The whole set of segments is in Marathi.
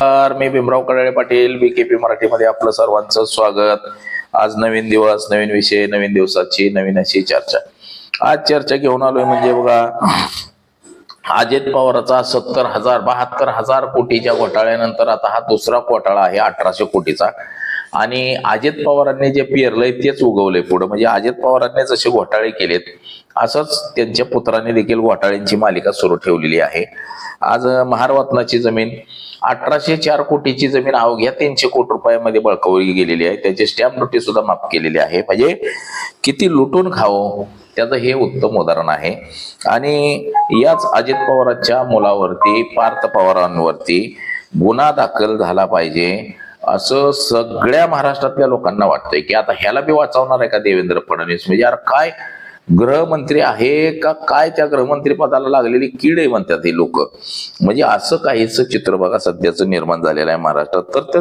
तर मी भीमराव कडाळे पाटील बी केपी मराठीमध्ये आपलं सर्वांचं स्वागत. आज नवीन दिवस नवीन विषय नवीन दिवसाची नवीन अशी चर्चा. आज चर्चा घेऊन आलोय म्हणजे बघा अजित पवाराचा सत्तर हजार बहात्तर हजार कोटीच्या घोटाळ्यानंतर आता हा दुसरा घोटाळा आहे अठराशे कोटीचा. आणि अजित पवारांनी जे पेरलंय तेच उगवलंय पुढे. म्हणजे अजित पवारांनी जसे घोटाळे केलेत असंच त्यांच्या पुत्रांनी देखील घोटाळ्यांची मालिका सुरू ठेवलेली आहे. आज महारवतनाची जमीन अठराशे चार कोटीची जमीन अवघ्या तीनशे कोटी रुपयामध्ये बळकवली गेलेली आहे. त्याची स्टॅम्प ड्युटी सुद्धा माफ केलेली आहे. म्हणजे किती लुटून खावं त्याचं हे उत्तम उदाहरण आहे. आणि याच अजित पवारांच्या मुलावरती पार्थ पवारांवरती गुन्हा दाखल झाला पाहिजे. असं सगळ्या महाराष्ट्रातल्या लोकांना वाटतंय की आता ह्याला बी वाचवणार आहे का देवेंद्र फडणवीस? म्हणजे यार काय गृहमंत्री आहे का काय त्या गृहमंत्री पदाला लागलेली कीड आहे म्हणतात हे लोक. म्हणजे असं काहीच चित्र बघा सध्याचं निर्माण झालेलं आहे महाराष्ट्रात. तर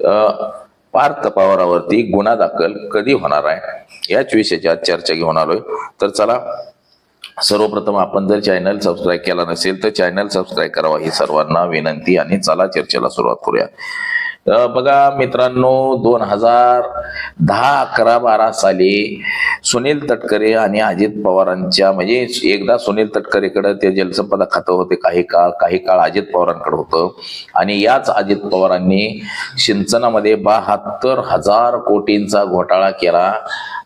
तर पार्थ पवारावरती गुन्हा दाखल कधी होणार आहे? याच विषयाची आज चर्चा घेऊन आलोय. तर चला सर्वप्रथम आपण जर चॅनल सबस्क्राईब केला नसेल तर चॅनल सबस्क्राईब करावा ही सर्वांना विनंती आणि चला चर्चेला सुरुवात करूया. बघा मित्रांनो दोन हजार दहा अकरा बारा साली सुनील तटकरे आणि अजित पवारांच्या म्हणजे एकदा सुनील तटकरेकडे ते जलसंपदा खातं होते काही काळ काही काळ अजित पवारांकडे होतं. आणि याच अजित पवारांनी सिंचनामध्ये बहात्तर हजार कोटींचा घोटाळा केला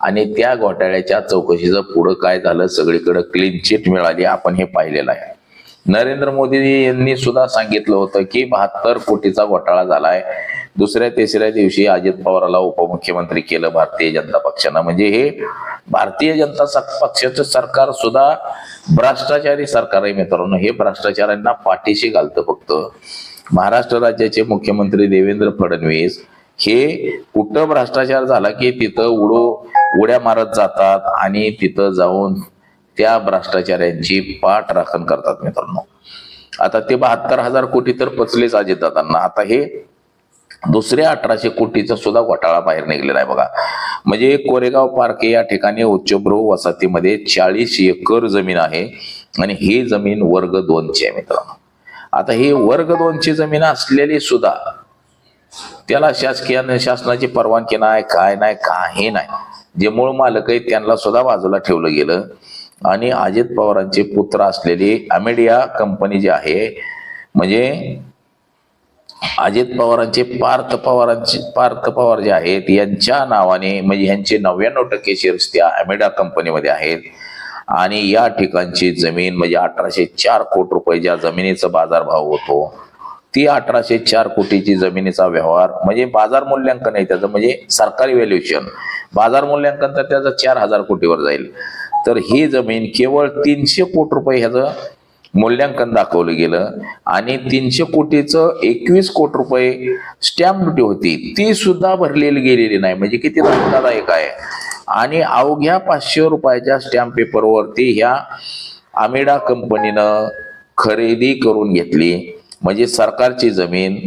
आणि त्या घोटाळ्याच्या चौकशीचं पुढं काय झालं? सगळीकडे क्लीन चिट मिळाली. आपण हे पाहिलेलं आहे. नरेंद्र मोदी यांनी सुद्धा सांगितलं होतं की बहात्तर कोटीचा घोटाळा झालाय. दुसऱ्या तिसऱ्या दिवशी अजित पवाराला उपमुख्यमंत्री केलं भारतीय जनता पक्षानं. म्हणजे हे भारतीय जनता स- पक्षाचं सरकार सुद्धा भ्रष्टाचारी सरकार आहे मित्रांनो. हे भ्रष्टाचारांना पाठीशी घालतं फक्त. महाराष्ट्र राज्याचे मुख्यमंत्री देवेंद्र फडणवीस हे कुठं भ्रष्टाचार झाला की तिथं उडो उड्या मारत जातात आणि तिथं जाऊन त्या भ्रष्टाचाऱ्यांची पाठ राखण करतात मित्रांनो. आता ते बहात्तर हजार कोटी तर पचलेच अजितदादांना आता हे दुसऱ्या अठराशे कोटीचा सुद्धा घोटाळा बाहेर निघलेला आहे बघा. म्हणजे कोरेगाव पार्क या ठिकाणी उच्चभ्रू वसाहतीमध्ये चाळीस एकर जमीन आहे आणि ही जमीन वर्ग दोनची आहे मित्रांनो. आता ही वर्ग दोनची जमीन असलेली सुद्धा त्याला शासकीय शासनाची परवानगी नाही काय नाही काही नाही. जे मूळ मालक आहेत त्यांना सुद्धा बाजूला ठेवलं गेलं. आणि अजित पवारांचे पुत्र असलेली अमेडिया कंपनी जी आहे म्हणजे अजित पवारांचे पार्थ पवारांचे पार्थ पवार जे आहेत यांच्या नावाने म्हणजे यांचे नव्याण्णव टक्के शेअर्स त्या अमेडा कंपनीमध्ये आहेत. आणि या ठिकाणची जमीन म्हणजे अठराशे चार कोटी रुपये ज्या जमिनीचा बाजारभाव होतो ती अठराशे चार कोटीची जमिनीचा व्यवहार म्हणजे बाजार मूल्यांकन आहे त्याचं म्हणजे सरकारी व्हॅल्युएशन बाजार मूल्यांकन तर त्याचं चार हजार कोटीवर जाईल. तर ही जमीन केवळ तीनशे कोटी रुपये ह्याचं मूल्यांकन दाखवलं गेलं आणि तीनशे कोटीचं एकवीस कोटी रुपये स्टॅम्प ड्युटी होती. ती सुद्धा भरलेली गेलेली नाही म्हणजे किती धोकादायक आहे. आणि अवघ्या पाचशे रुपयाच्या स्टॅम्प पेपरवरती ह्या आमिडा कंपनीनं खरेदी करून घेतली. म्हणजे सरकारची जमीन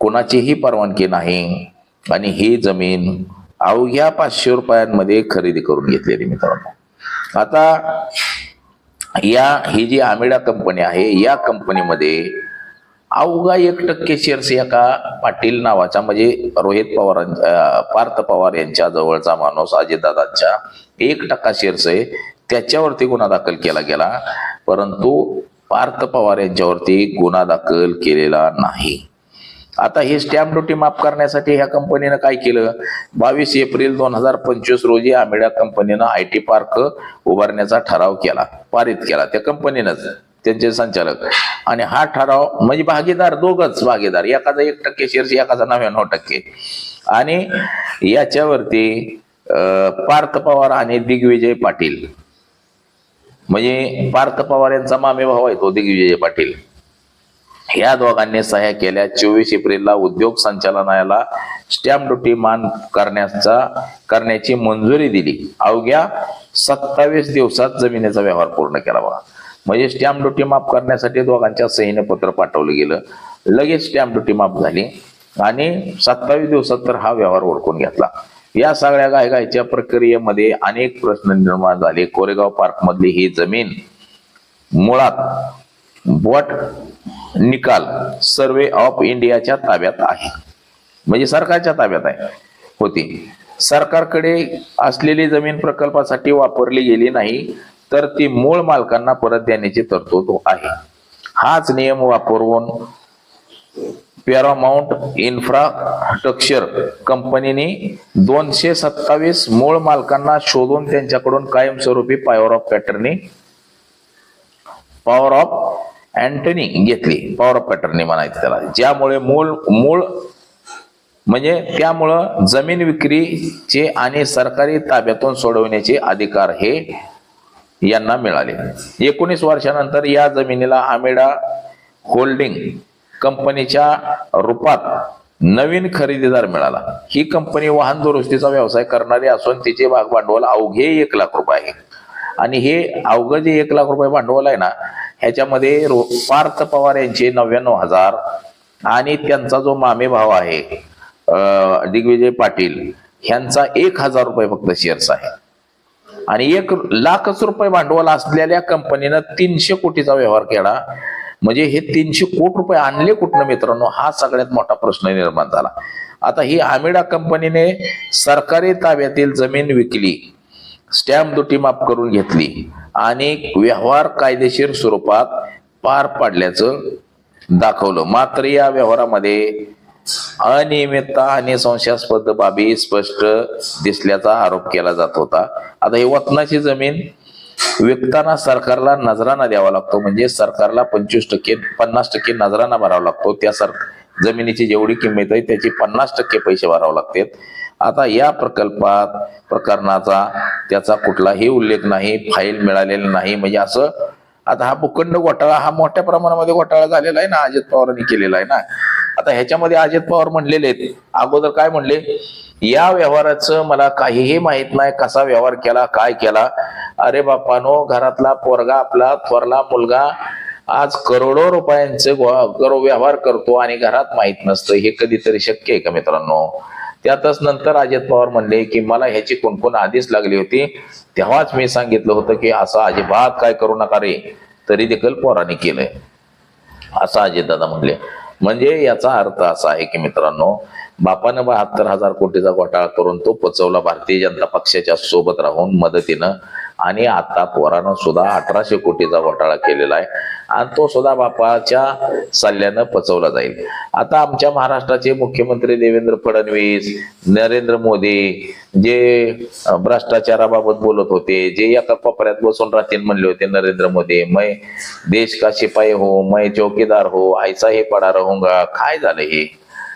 कोणाचीही परवानगी नाही आणि ही जमीन अवघ्या पाचशे रुपयांमध्ये खरेदी करून घेतलेली मित्रांनो. आता या ही जी आमिडा कंपनी आहे या कंपनीमध्ये अवघा एक टक्के शेअर्स एका पाटील नावाचा म्हणजे रोहित पवारांच्या पार्थ पवार यांच्या जवळचा माणूस अजितदादांच्या एक टक्का शेअर्स आहे त्याच्यावरती गुन्हा दाखल केला गेला. परंतु पार्थ पवार यांच्यावरती गुन्हा दाखल केलेला नाही. आता हे स्टॅम्प ड्युटी माफ करण्यासाठी ह्या कंपनीनं काय केलं? बावीस एप्रिल दोन हजार पंचवीस रोजी आमेडा कंपनीनं आय टी पार्क उभारण्याचा ठराव केला पारित केला. त्या कंपनीनंच त्यांचे संचालक. आणि हा ठराव म्हणजे भागीदार दोघच भागीदार. एकाचा एक टक्के शेअर्स एकाचा नव्याण्णव टक्के. आणि याच्यावरती पार्थ पवार आणि दिग्विजय पाटील म्हणजे पार्थ पवार यांचा मामे भाऊ आहे तो दिग्विजय पाटील. या दोघांनी सह्या केल्या. चोवीस एप्रिलला उद्योग संचालनालयाला स्टॅम्प ड्युटी मान करण्याचा करण्याची मंजुरी दिली. अवघ्या सत्तावीस दिवसात जमिनीचा व्यवहार पूर्ण केला बघा. म्हणजे स्टॅम्प ड्युटी माफ करण्यासाठी दोघांच्या सहीने पत्र पाठवलं गेलं. लगेच स्टॅम्प ड्युटी माफ झाली आणि सत्तावीस दिवसात तर हा व्यवहार ओळखून घेतला. या सगळ्या गायगायच्या प्रक्रियेमध्ये अनेक प्रश्न निर्माण झाले. कोरेगाव पार्क मधली ही जमीन मुळात बोट निकाल सर्वे ऑफ इंडियाच्या ताब्यात आहे. म्हणजे सरकारच्या ताब्यात आहे. होती. सरकारकडे असलेली जमीन प्रकल्पासाठी वापरली गेली नाही तर ती मूळ मालकांना परत देण्याची तरतूद आहे. हाच नियम वापरून पॅरामाउंट इन्फ्रास्ट्रक्चर कंपनीने दोनशे सत्तावीस मूळ मालकांना शोधून त्यांच्याकडून कायमस्वरूपी power of attorney power of attorney घेतली. पॉवर ऑफ पॅटर्नी म्हणायचं त्याला. ज्यामुळे मूळ मूळ म्हणजे त्यामुळं जमीन विक्रीचे आणि सरकारी ताब्यातून सोडवण्याचे अधिकार हे यांना मिळाले. एकोणीस वर्षानंतर या जमिनीला आमेडा होल्डिंग कंपनीच्या रूपात नवीन खरेदीदार मिळाला. ही कंपनी वाहन दुरुस्तीचा व्यवसाय करणारी असून तिचे भाग भांडवल अवघे एक लाख रुपये आहे. आणि हे अवघं जे एक लाख रुपये भांडवल आहे ना ह्याच्यामध्ये रो- पार्थ पवार यांचे नव्याण्णव हजार आणि त्यांचा जो मामे भाव आहे दिग्विजय पाटील ह्यांचा एक हजार रुपये फक्त शेअर्स आहे. आणि एक लाखच रुपये भांडवल असलेल्या कंपनीनं तीनशे कोटीचा व्यवहार केला. म्हणजे हे तीनशे कोटी रुपये आणले कुठनं मित्रांनो? हा सगळ्यात मोठा प्रश्न निर्माण झाला. आता ही आमिडा कंपनीने सरकारी ताब्यातील जमीन विकली स्टॅम्प दुटी माफ करून घेतली आणि व्यवहार कायदेशीर स्वरूपात पार पाडल्याचं दाखवलं. मात्र या व्यवहारामध्ये अनियमितता आणि संशयास्पद बाबी स्पष्ट दिसल्याचा आरोप केला जात होता. आता ही वतनाची जमीन विकताना सरकारला नजराना द्यावा लागतो. म्हणजे सरकारला पंचवीस टक्के पन्नास टक्के नजराना भरावा लागतो. त्या सर जमिनीची जेवढी किंमत आहे त्याची पन्नास टक्के पैसे भरावे लागतात. आता या प्रकल्पात प्रकरणाचा त्याचा कुठलाही उल्लेख नाही फाईल मिळालेला नाही. म्हणजे असं आता हा भूखंड घोटाळा हा मोठ्या प्रमाणामध्ये घोटाळा झालेला आहे ना अजित पवारांनी केलेला आहे ना. आता ह्याच्यामध्ये अजित पवार म्हणलेले आहेत. अगोदर काय म्हणले? या व्यवहाराचं मला काहीही माहीत नाही कसा व्यवहार केला काय केला. अरे बापानो घरातला पोरगा आपला थोरला मुलगा. आज करोडो रुपयांचे करो व्यवहार करतो आणि घरात माहीत नसतं. हे कधीतरी शक्य आहे का मित्रांनो? त्यातच नंतर अजित पवार म्हणले की मला ह्याची कुणकुण आधीच लागली होती. तेव्हाच मी सांगितलं होतं की असं अजिबात काय करू नका रे. तरी देखील पोराने केलंय. असं अजितदादा म्हणले. म्हणजे याचा अर्थ असा आहे की मित्रांनो बापानं बहात्तर हजार कोटीचा घोटाळा करून तो पचवला. भारतीय जनता पक्षाच्या सोबत राहून मदतीनं आणि आता पोरानं सुद्धा अठराशे कोटीचा घोटाळा केलेला आहे. आणि तो सुद्धा बापाच्या सल्ल्यानं पचवला जाईल. आता आमच्या महाराष्ट्राचे मुख्यमंत्री देवेंद्र फडणवीस नरेंद्र मोदी जे भ्रष्टाचाराबाबत बोलत होते जे एका कोपऱ्यात बसून राहतील म्हणले होते नरेंद्र मोदी मै देश का शिपाई हो मै चौकीदार हो आईचा हे पडा राहूंगा काय झालं हे?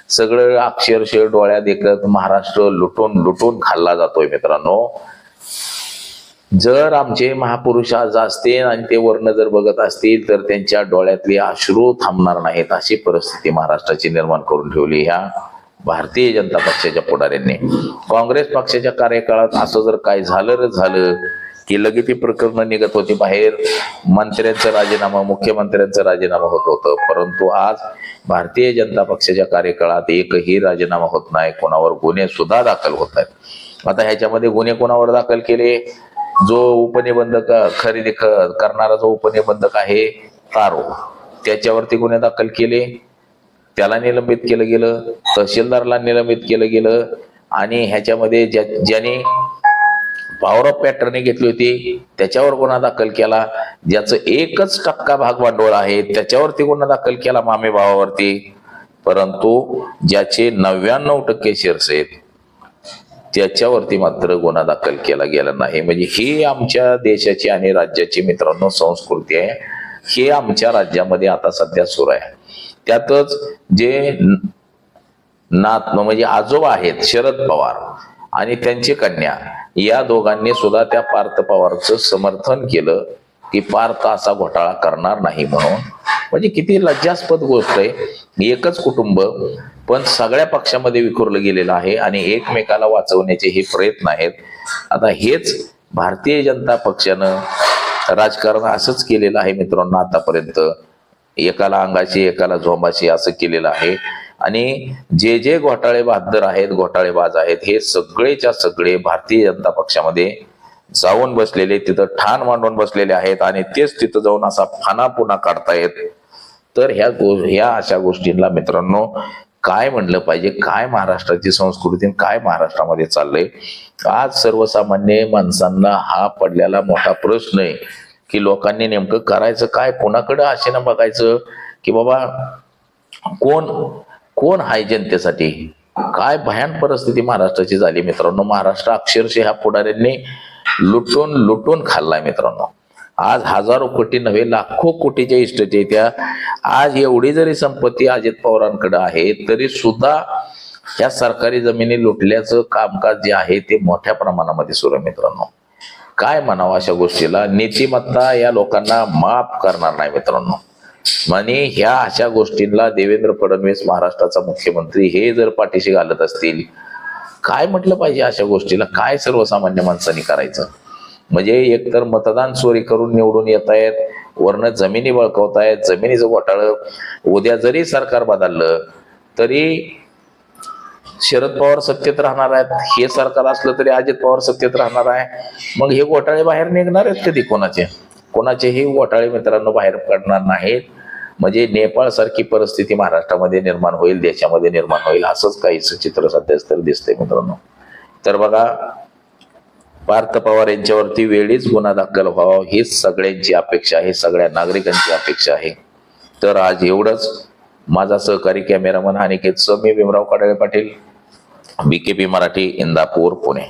सगळं अक्षरशः डोळ्यात एकत महाराष्ट्र लुटून लुटून खाल्ला जातोय मित्रांनो. जर आमचे महापुरुष आज असतील आणि ते वर्ण जर बघत असतील तर त्यांच्या डोळ्यातले अश्रू थांबणार नाहीत अशी परिस्थिती महाराष्ट्राची निर्माण करून ठेवली ह्या भारतीय जनता पक्षाच्या पुढाऱ्यांनी. काँग्रेस पक्षाच्या कार्यकाळात असं जर काय झालं झालं की लगेच ती प्रकरणं निघत होती बाहेर. मंत्र्यांचा राजीनामा मुख्यमंत्र्यांचा राजीनामा होत होतं. परंतु आज भारतीय जनता पक्षाच्या कार्यकाळात एकही राजीनामा होत नाही. कोणावर गुन्हे सुद्धा दाखल होत आहेत आता ह्याच्यामध्ये गुन्हे कोणावर दाखल केले? जो उपनिबंधक खरेदी क- करणारा जो उपनिबंधक आहे तारो त्याच्यावरती गुन्हे दाखल केले. त्याला निलंबित केलं गेलं तहसीलदारला निलंबित केलं गेलं आणि ह्याच्यामध्ये ज्या ज्याने पॉवर ऑफ पॅटर्ने घेतली होती त्याच्यावर गुन्हा दाखल केला. ज्याचं एकच टक्का भाग भांडवल आहे त्याच्यावरती गुन्हा दाखल केला मामे भावावरती परंतु ज्याचे नव्याण्णव टक्के शेअर्स आहेत त्याच्यावरती मात्र गुन्हा दाखल केला गेला नाही. म्हणजे ही आमच्या देशाची आणि राज्याची मित्रांनो संस्कृती आहे. हे आमच्या राज्यामध्ये आता सध्या सुरू आहे. त्यातच जे नात म्हणजे आजोबा आहेत शरद पवार आणि त्यांची कन्या या दोघांनी सुद्धा त्या पार्थ पवारचं समर्थन केलं की पार्थ असा घोटाळा करणार नाही म्हणून. म्हणजे किती लज्जास्पद गोष्ट आहे. एकच कुटुंब पण सगळ्या पक्षामध्ये विखुरलं गेलेलं आहे आणि एकमेकाला वाचवण्याचे हे प्रयत्न आहेत. आता हेच भारतीय जनता पक्षानं राजकारण असंच केलेलं आहे मित्रांनो आतापर्यंत. एकाला अंगाशी एकाला झोंबाशी असं केलेलं आहे. आणि जे जे घोटाळे बहादर आहेत घोटाळेबाज आहेत हे सगळेच्या सगळे भारतीय जनता पक्षामध्ये जाऊन बसलेले तिथं ठाण मांडून बसलेले आहेत आणि तेच तिथं जाऊन असा फाना पुन्हा काढतायत. तर ह्या गो ह्या अशा गोष्टींना मित्रांनो काय म्हणलं पाहिजे? काय महाराष्ट्राची संस्कृती काय महाराष्ट्रामध्ये चाललंय? आज सर्वसामान्य माणसांना हा पडलेला मोठा प्रश्न आहे की लोकांनी नेमकं करायचं काय? कोणाकडे आशेनं बघायचं? की बाबा कोण कोण आहे जनतेसाठी? काय भयान परिस्थिती महाराष्ट्राची झाली मित्रांनो? महाराष्ट्र अक्षरशः ह्या पुढाऱ्यांनी लुटून लुटून खाल्लाय मित्रांनो. आज हजारो कोटी नव्हे लाखो कोटीच्या इष्टचे त्या. आज एवढी जरी संपत्ती अजित पवारांकडे आहे तरी सुद्धा या सरकारी जमिनी लुटल्याचं कामकाज जे आहे ते मोठ्या प्रमाणामध्ये सुरू आहे मित्रांनो. काय म्हणावं अशा गोष्टीला? नीतिमत्ता या लोकांना माफ करणार नाही मित्रांनो. म्हणजे ह्या अशा गोष्टींना देवेंद्र फडणवीस महाराष्ट्राचा मुख्यमंत्री हे जर पाठीशी घालत असतील काय म्हटलं पाहिजे अशा गोष्टीला? काय सर्वसामान्य माणसांनी करायचं? म्हणजे एकतर मतदान चोरी करून निवडून येत आहेत वरनं जमिनी बळकावतायत जमिनीचं घोटाळं. उद्या जरी सरकार बदललं तरी शरद पवार सत्तेत राहणार आहेत. हे सरकार असलं तरी अजित पवार सत्तेत राहणार आहे. मग हे घोटाळे बाहेर निघणार आहेत कधी कोणाचे? कोणाचेही घोटाळे मित्रांनो बाहेर पडणार नाहीत. म्हणजे नेपाळ सारखी परिस्थिती महाराष्ट्रामध्ये निर्माण होईल देशामध्ये निर्माण होईल असंच काहीच चित्र सध्याच तर दिसतंय मित्रांनो. तर बघा पार्थ पवार यांच्यावरती वेळीच गुन्हा दाखल व्हावा ही सगळ्यांची अपेक्षा आहे सगळ्या नागरिकांची अपेक्षा आहे. तर आज एवढंच. माझा सहकारी कॅमेरामन अनिकेत मी भीमराव काडळे पाटील बीकेपी मराठी इंदापूर पुणे.